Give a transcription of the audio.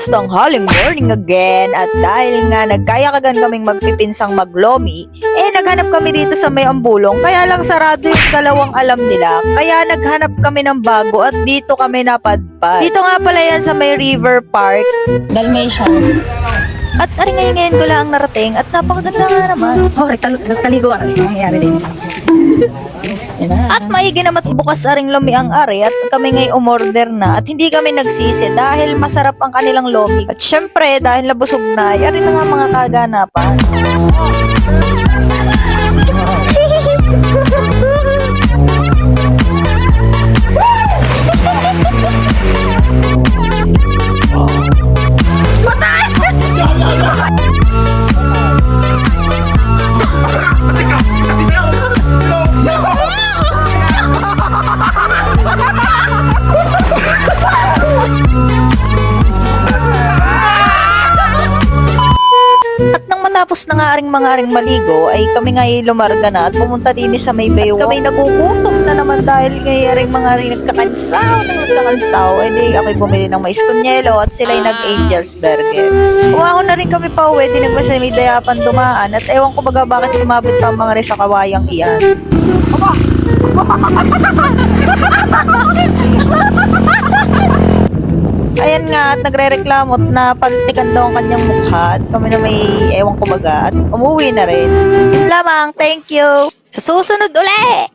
It's tanghaling morning again at dahil nga nagkayakagan kaming magpipinsang maglomi, eh naghanap kami dito sa may ambulong kaya lang sarado yung dalawang alam nila kaya naghanap kami ng bago at dito kami napadpad. Dito nga pala yan sa may River Park Dalmatian. At aring ngayon ngayon ko lang narating at napakaganda nga naman. Oh, nagtal- nagtaligo ka. Ano nangyayari din? At maigi naman bukas aring lomi ang ari at kami ngay umorder na at hindi kami nagsisi dahil masarap ang kanilang lomi. At syempre dahil nabusog na, yari na nga mga kaganapan. At nang matapos na nga aring mga aring maligo, ay kami nga ay lumarga na at pumunta din sa may bayo. Kami nagugutom na naman dahil ngay aring mga aring nagkakansaw, nagkakansaw. E di ako'y bumili ng mais kunyelo at sila'y nag-angels burger. Umahon na rin kami pa uwi, di nagmasa may dayapan dumaan at ewan ko baga bakit sumabit pa ang mga rin sa kawayang iyan. Ayan nagre-reklamo at napaltikan daw ang kanyang mukha at kami na may ewan ko baga at umuwi na rin. Yun lamang, thank you! Sa susunod uli!